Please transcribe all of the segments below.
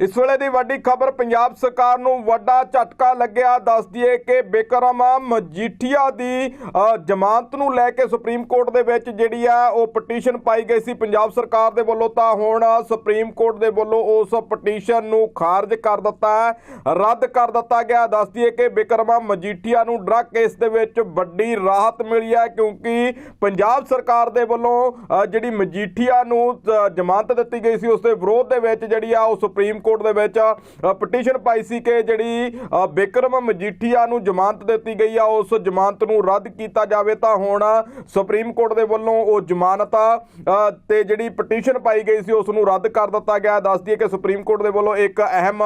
ਇਸ ਵੇਲੇ ਦੀ ਵੱਡੀ ਖਬਰ, ਪੰਜਾਬ ਸਰਕਾਰ ਨੂੰ ਵੱਡਾ ਝਟਕਾ ਲੱਗਿਆ। ਦੱਸ ਦਈਏ ਕਿ ਬਿਕਰਮ ਮਜੀਠੀਆ ਦੀ ਜ਼ਮਾਨਤ ਨੂੰ ਲੈ ਕੇ ਸੁਪਰੀਮ ਕੋਰਟ ਦੇ ਵਿੱਚ ਜਿਹੜੀ ਆ, ਉਹ ਪਟੀਸ਼ਨ ਪਾਈ ਗਈ ਸੀ। ਪੰਜਾਬ ਸਰਕਾਰ ਦੇ ਵੱਲੋਂ ਤਾਂ ਹੁਣ ਸੁਪਰੀਮ ਕੋਰਟ ਦੇ ਵੱਲੋਂ ਉਸ ਪਟੀਸ਼ਨ ਨੂੰ ਖਾਰਜ ਕਰ ਦਿੱਤਾ ਰੱਦ ਕਰ ਦਿੱਤਾ ਗਿਆ। ਦੱਸ ਦਈਏ ਕਿ ਬਿਕਰਮ ਮਜੀਠੀਆ ਨੂੰ ਡਰੱਗ ਕੇਸ ਦੇ ਵਿੱਚ ਵੱਡੀ ਰਾਹਤ ਮਿਲੀ ਹੈ, ਕਿਉਂਕਿ ਪੰਜਾਬ ਸਰਕਾਰ ਦੇ ਵੱਲੋਂ ਜਿਹੜੀ ਮਜੀਠੀਆ ਨੂੰ ਜ਼ਮਾਨਤ ਦਿੱਤੀ ਗਈ ਸੀ, ਉਸ ਦੇ ਵਿਰੋਧ ਦੇ ਵਿੱਚ ਜਿਹੜੀ ਆ, ਉਹ ਸੁਪਰੀਮ ਕੋਰਟ ਦੇ ਵਿੱਚ ਪਟੀਸ਼ਨ ਪਾਈ ਸੀ ਕਿ ਜਿਹੜੀ ਬਿਕਰਮ ਮਜੀਠੀਆ ਨੂੰ ਜ਼ਮਾਨਤ ਦਿੱਤੀ ਗਈ ਆ, ਉਸ ਜ਼ਮਾਨਤ ਨੂੰ ਰੱਦ ਕੀਤਾ ਜਾਵੇ, ਤਾਂ ਹੁਣ ਸੁਪਰੀਮ ਕੋਰਟ ਦੇ ਵੱਲੋਂ ਉਹ ਜ਼ਮਾਨਤ ਤੇ ਜਿਹੜੀ ਪਟੀਸ਼ਨ ਪਾਈ ਗਈ ਸੀ, ਉਸ ਨੂੰ ਰੱਦ ਕਰ ਦਿੱਤਾ ਗਿਆ। ਦੱਸ ਦਈਏ ਕਿ ਸੁਪਰੀਮ ਕੋਰਟ ਦੇ ਵੱਲੋਂ ਇੱਕ ਅਹਿਮ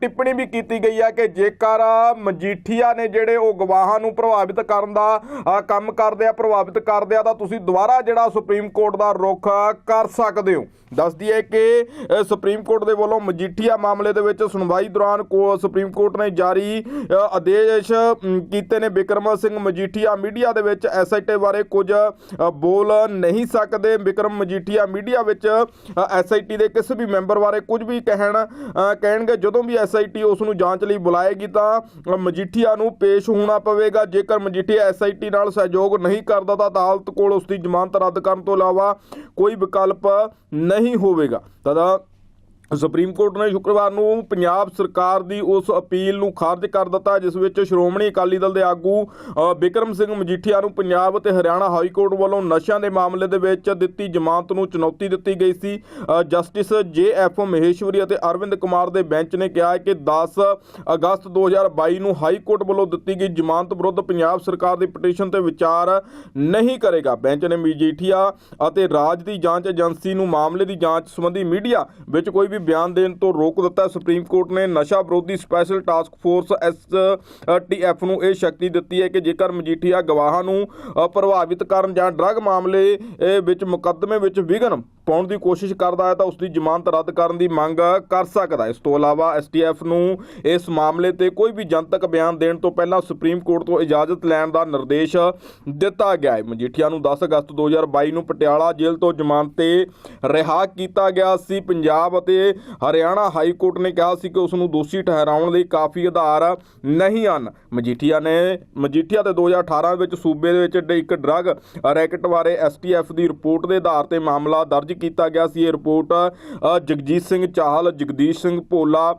ਟਿੱਪਣੀ ਵੀ ਕੀਤੀ ਗਈ ਹੈ ਕਿ ਜੇਕਰ ਮਜੀਠੀਆ ਨੇ ਜਿਹੜੇ ਉਹ ਗਵਾਹਾਂ ਨੂੰ ਪ੍ਰਭਾਵਿਤ ਕਰਨ ਦਾ ਕੰਮ ਕਰਦੇ ਆ, ਪ੍ਰਭਾਵਿਤ ਕਰਦੇ ਆ, ਤਾਂ ਤੁਸੀਂ ਦੁਬਾਰਾ ਜਿਹੜਾ ਸੁਪਰੀਮ ਕੋਰਟ ਦਾ ਰੁਖ ਕਰ ਸਕਦੇ ਹੋ। ਦੱਸ ਦਈਏ ਕਿ ਸੁਪਰੀਮ ਕੋਰਟ ਦੇ ਵੱਲੋਂ ਮਜੀਠੀਆ ਮਜੀਠੀਆ ਮਾਮਲੇ ਦੇ ਵਿੱਚ ਸੁਣਵਾਈ ਦੌਰਾਨ ਕੋ ਸੁਪਰੀਮ ਕੋਰਟ ਨੇ ਜਾਰੀ ਆਦੇਸ਼ ਕੀਤੇ ਨੇ ਬਿਕਰਮ ਸਿੰਘ ਮਜੀਠੀਆ। ਮੀਡੀਆ ਦੇ ਵਿੱਚ ਐਸਆਈਟੀ ਬਾਰੇ ਕੁਝ ਬੋਲ ਨਹੀਂ ਸਕਦੇ। ਬਿਕਰਮ ਮਜੀਠੀਆ ਮੀਡੀਆ ਵਿੱਚ ਐਸਆਈਟੀ ਦੇ ਕਿਸੇ ਵੀ ਮੈਂਬਰ ਬਾਰੇ ਕੁਝ ਵੀ ਕਹਿਣ ਕਹਿਣਗੇ, ਜਦੋਂ ਵੀ ਐਸਆਈਟੀ ਉਸ ਨੂੰ ਜਾਂਚ ਲਈ ਬੁਲਾਏਗੀ ਤਾਂ ਮਜੀਠੀਆ ਨੂੰ ਪੇਸ਼ ਹੋਣਾ ਪਵੇਗਾ। ਜੇਕਰ ਮਜੀਠੀਆ ਐਸਆਈਟੀ ਨਾਲ ਸਹਿਯੋਗ ਨਹੀਂ ਕਰਦਾ ਤਾਂ ਅਦਾਲਤ ਕੋਲ ਉਸ ਦੀ ਜ਼ਮਾਨਤ ਰੱਦ ਕਰਨ ਤੋਂ ਇਲਾਵਾ ਕੋਈ ਵਿਕਲਪ ਨਹੀਂ ਹੋਵੇਗਾ। ਤਦਾ ਸੁਪਰੀਮ ਕੋਰਟ ਨੇ ਸ਼ੁੱਕਰਵਾਰ ਨੂੰ ਪੰਜਾਬ ਸਰਕਾਰ ਦੀ ਉਸ ਅਪੀਲ ਨੂੰ ਖਾਰਜ ਕਰ ਦਿੱਤਾ, ਜਿਸ ਵਿੱਚ ਸ਼੍ਰੋਮਣੀ ਅਕਾਲੀ ਦਲ ਦੇ ਆਗੂ ਬਿਕਰਮ ਸਿੰਘ ਮਜੀਠੀਆ ਨੂੰ ਪੰਜਾਬ ਅਤੇ ਹਰਿਆਣਾ ਹਾਈ ਕੋਰਟ ਵੱਲੋਂ ਨਸ਼ਿਆਂ ਦੇ ਮਾਮਲੇ ਦੇ ਵਿੱਚ ਦਿੱਤੀ ਜ਼ਮਾਨਤ ਨੂੰ ਚੁਣੌਤੀ ਦਿੱਤੀ ਗਈ ਸੀ। ਜਸਟਿਸ ਜੇ ਐਫ ਮਹੇਸ਼ਵਰੀ ਅਤੇ ਅਰਵਿੰਦ ਕੁਮਾਰ ਦੇ ਬੈਂਚ ਨੇ ਕਿਹਾ ਕਿ 10 ਅਗਸਤ 2022 ਨੂੰ ਹਾਈ ਕੋਰਟ ਵੱਲੋਂ ਦਿੱਤੀ ਗਈ ਜ਼ਮਾਨਤ ਵਿਰੁੱਧ ਪੰਜਾਬ ਸਰਕਾਰ ਦੀ ਪਟੀਸ਼ਨ ਤੇ ਵਿਚਾਰ ਨਹੀਂ ਕਰੇਗਾ। ਬੈਂਚ ਨੇ ਮਜੀਠੀਆ ਅਤੇ ਰਾਜ ਦੀ ਜਾਂਚ ਏਜੰਸੀ ਨੂੰ ਮਾਮਲੇ ਦੀ ਜਾਂਚ ਸੰਬੰਧੀ ਮੀਡੀਆ ਵਿੱਚ ਕੋਈ ਵੀ ਬਿਆਨ ਦੇਣ ਤੋਂ ਰੋਕ ਦਿੱਤਾ। ਸੁਪਰੀਮ ਕੋਰਟ ਨੇ ਨਸ਼ਾ ਵਿਰੋਧੀ special task force S TF ਨੂੰ ਇਹ ਸ਼ਕਤੀ ਦਿੱਤੀ ਹੈ ਕਿ ਜੇਕਰ ਮਜੀਠੀਆ ਗਵਾਹਾਂ ਨੂੰ ਪ੍ਰਭਾਵਿਤ ਕਰਨ ਜਾਂ ਡਰੱਗ ਮਾਮਲੇ ਵਿੱਚ ਮੁਕੱਦਮੇ ਵਿੱਚ ਵਿਘਨ ਪਾਉਣ ਦੀ ਕੋਸ਼ਿਸ਼ ਕਰਦਾ ਹੈ ਤਾਂ ਉਸ ਦੀ ਜ਼ਮਾਨਤ ਰੱਦ ਕਰਨ ਦੀ ਮੰਗ ਕਰ ਸਕਦਾ ਹੈ। ਇਸ ਤੋਂ ਇਲਾਵਾ ਐਸਟੀਐਫ ਨੂੰ ਇਸ ਮਾਮਲੇ ਤੇ ਕੋਈ ਵੀ ਜਨਤਕ ਬਿਆਨ ਦੇਣ ਤੋਂ ਪਹਿਲਾਂ ਸੁਪਰੀਮ ਕੋਰਟ ਤੋਂ ਇਜਾਜ਼ਤ ਲੈਣ ਦਾ ਨਿਰਦੇਸ਼ ਦਿੱਤਾ ਗਿਆ ਹੈ। ਮਜੀਠੀਆ ਨੂੰ 10 ਅਗਸਤ 2022 ਨੂੰ ਪਟਿਆਲਾ ਜੇਲ੍ਹ ਤੋਂ ਜ਼ਮਾਨਤ ਤੇ ਰਿਹਾ ਕੀਤਾ ਗਿਆ ਸੀ। ਪੰਜਾਬ ਅਤੇ ਹਰਿਆਣਾ ਹਾਈ ਕੋਰਟ ਨੇ ਕਿਹਾ ਸੀ ਕਿ ਉਸ ਨੂੰ ਦੋਸ਼ੀ ਠਹਿਰਾਉਣ ਲਈ ਕਾਫੀ ਆਧਾਰ ਨਹੀਂ ਹਨ। ਮਜੀਠੀਆ ਨੇ ਮਜੀਠੀਆ ਤੇ 2018 ਵਿੱਚ ਸੂਬੇ ਦੇ ਵਿੱਚ ਡ- ਇੱਕ ਡਰੱਗ ਰੈਕਟ ਬਾਰੇ ਐਸਟੀਐਫ ਦੀ ਰਿਪੋਰਟ ਦੇ ਆਧਾਰ ਤੇ ਮਾਮਲਾ ਦਰਜ ਕੀਤਾ ਗਿਆ ਸੀ। ਇਹ ਰਿਪੋਰਟ ਜਗਜੀਤ ਸਿੰਘ ਚਾਹਲ, ਜਗਦੀਸ਼ ਸਿੰਘ ਭੋਲਾ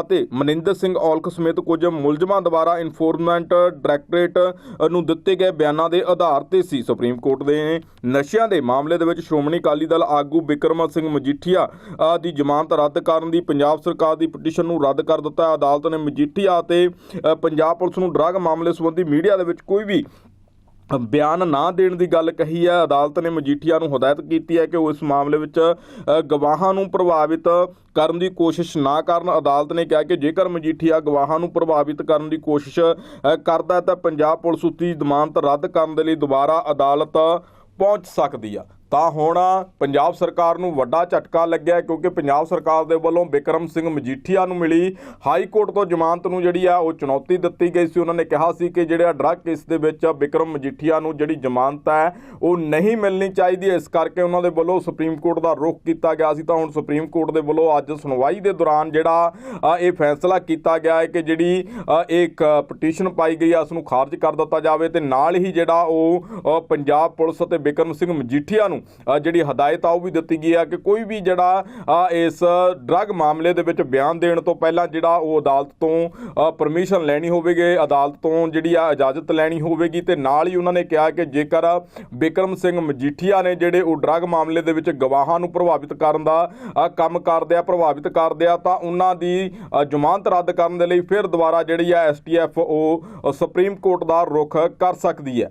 ਅਤੇ ਮਨਿੰਦਰ ਸਿੰਘ ਔਲਖ ਸਮੇਤ ਕੁਝ ਮੁਲਜ਼ਮਾਂ ਦੁਆਰਾ ਇਨਫੋਰਸਮੈਂਟ ਡਾਇਰੈਕਟੋਰੇਟ ਨੂੰ ਦਿੱਤੇ ਗਏ ਬਿਆਨਾਂ ਦੇ ਆਧਾਰ ਤੇ ਸੀ। ਸੁਪਰੀਮ ਕੋਰਟ ਦੇ ਨਸ਼ਿਆਂ ਦੇ ਮਾਮਲੇ ਦੇ ਵਿੱਚ ਸ਼੍ਰੋਮਣੀ ਅਕਾਲੀ ਦਲ ਆਗੂ ਬਿਕਰਮ ਸਿੰਘ ਮਜੀਠੀਆ ਦੀ ਜ਼ਮਾਨਤ ਰੱਦ ਕਰਨ ਦੀ ਪੰਜਾਬ ਸਰਕਾਰ ਦੀ ਪਟੀਸ਼ਨ ਨੂੰ ਰੱਦ ਕਰ ਦਿੱਤਾ। ਅਦਾਲਤ ਨੇ ਮਜੀਠੀਆ ਅਤੇ ਪੰਜਾਬ ਪੁਲਿਸ ਨੂੰ ਡਰੱਗ ਮਾਮਲੇ ਸੰਬੰਧੀ ਮੀਡੀਆ ਦੇ ਵਿੱਚ ਕੋਈ ਵੀ ਬਿਆਨ ਨਾ ਦੇਣ ਦੀ ਗੱਲ ਕਹੀ ਹੈ। ਅਦਾਲਤ ਨੇ ਮਜੀਠੀਆ ਨੂੰ ਹਦਾਇਤ ਕੀਤੀ ਹੈ ਕਿ ਉਹ ਇਸ ਮਾਮਲੇ ਵਿੱਚ ਗਵਾਹਾਂ ਨੂੰ ਪ੍ਰਭਾਵਿਤ ਕਰਨ ਦੀ ਕੋਸ਼ਿਸ਼ ਨਾ ਕਰਨ। ਅਦਾਲਤ ਨੇ ਕਿਹਾ ਕਿ ਜੇਕਰ ਮਜੀਠੀਆ ਗਵਾਹਾਂ ਨੂੰ ਪ੍ਰਭਾਵਿਤ ਕਰਨ ਦੀ ਕੋਸ਼ਿਸ਼ ਕਰਦਾ ਤਾਂ ਪੰਜਾਬ ਪੁਲਿਸ ਉਸ ਦੀ ਜ਼ਮਾਨਤ ਰੱਦ ਕਰਨ ਦੇ ਲਈ ਦੁਬਾਰਾ ਅਦਾਲਤ ਪਹੁੰਚ ਸਕਦੀ ਆ। ਤਾਂ ਹੁਣ ਪੰਜਾਬ ਸਰਕਾਰ ਨੂੰ ਵੱਡਾ ਝਟਕਾ ਲੱਗਿਆ ਕਿਉਂਕਿ ਪੰਜਾਬ ਸਰਕਾਰ ਦੇ ਵੱਲੋਂ ਬਿਕਰਮ ਸਿੰਘ ਮਜੀਠੀਆ ਨੂੰ ਮਿਲੀ ਹਾਈ ਕੋਰਟ ਤੋਂ ਜ਼ਮਾਨਤ ਨੂੰ ਜਿਹੜੀ ਆ ਉਹ ਚੁਣੌਤੀ ਦਿੱਤੀ ਗਈ ਸੀ। ਉਹਨਾਂ ਨੇ ਕਿਹਾ ਸੀ ਕਿ ਜਿਹੜਾ ਡਰੱਗ ਕੇਸ ਦੇ ਵਿੱਚ ਬਿਕਰਮ ਮਜੀਠੀਆ ਨੂੰ ਜਿਹੜੀ ਜ਼ਮਾਨਤ ਹੈ ਉਹ ਨਹੀਂ ਮਿਲਣੀ ਚਾਹੀਦੀ। ਇਸ ਕਰਕੇ ਉਹਨਾਂ ਦੇ ਵੱਲੋਂ ਸੁਪਰੀਮ ਕੋਰਟ ਦਾ ਰੁਖ ਕੀਤਾ ਗਿਆ ਸੀ। ਤਾਂ ਹੁਣ ਸੁਪਰੀਮ ਕੋਰਟ ਦੇ ਵੱਲੋਂ ਅੱਜ ਸੁਣਵਾਈ ਦੇ ਦੌਰਾਨ ਜਿਹੜਾ ਇਹ ਫੈਸਲਾ ਕੀਤਾ ਗਿਆ ਹੈ ਕਿ ਜਿਹੜੀ ਅ, ਇੱਕ ਪਟੀਸ਼ਨ ਪਾਈ ਗਈ ਆ ਉਸ ਨੂੰ ਖਾਰਜ ਕਰ ਦਿੱਤਾ ਜਾਵੇ ਤੇ ਨਾਲ ਹੀ ਜਿਹੜਾ ਉਹ ਪੰਜਾਬ ਪੁਲਿਸ ਅਤੇ ਬਿਕਰਮ ਸਿੰਘ ਮਜੀਠੀਆ ਨੂੰ ਜਿਹੜੀ ਹਦਾਇਤ ਆ, ਉਹ ਵੀ ਦਿੱਤੀ ਗਈ ਆ ਕਿ ਕੋਈ ਵੀ ਜਿਹੜਾ ਇਸ ਡਰੱਗ ਮਾਮਲੇ ਦੇ ਵਿੱਚ ਬਿਆਨ ਦੇਣ ਤੋਂ ਪਹਿਲਾਂ ਜਿਹੜਾ ਉਹ ਅਦਾਲਤ ਤੋਂ ਪਰਮਿਸ਼ਨ ਲੈਣੀ ਹੋਵੇਗੀ, ਅਦਾਲਤ ਤੋਂ ਜਿਹੜੀ ਆ ਇਜਾਜ਼ਤ ਲੈਣੀ ਹੋਵੇਗੀ ਤੇ ਨਾਲ ਹੀ ਉਹਨਾਂ ਨੇ ਕਿਹਾ ਕਿ ਜੇਕਰ ਬਿਕਰਮ ਸਿੰਘ ਮਜੀਠੀਆ ਨੇ ਜਿਹੜੇ ਉਹ ਡਰੱਗ ਮਾਮਲੇ ਦੇ ਵਿੱਚ ਗਵਾਹਾਂ ਨੂੰ ਪ੍ਰਭਾਵਿਤ ਕਰਨ ਦਾ ਕੰਮ ਕਰਦੇ ਆ ਪ੍ਰਭਾਵਿਤ ਕਰਦੇ ਆ ਤਾਂ ਉਹਨਾਂ ਦੀ ਜ਼ਮਾਨਤ ਰੱਦ ਕਰਨ ਦੇ ਲਈ ਫਿਰ ਦੁਬਾਰਾ ਜਿਹੜੀ ਆ ਐਸਟੀਐਫ ਉਹ ਸੁਪਰੀਮ ਕੋਰਟ ਦਾ ਰੁਖ ਕਰ ਸਕਦੀ ਹੈ।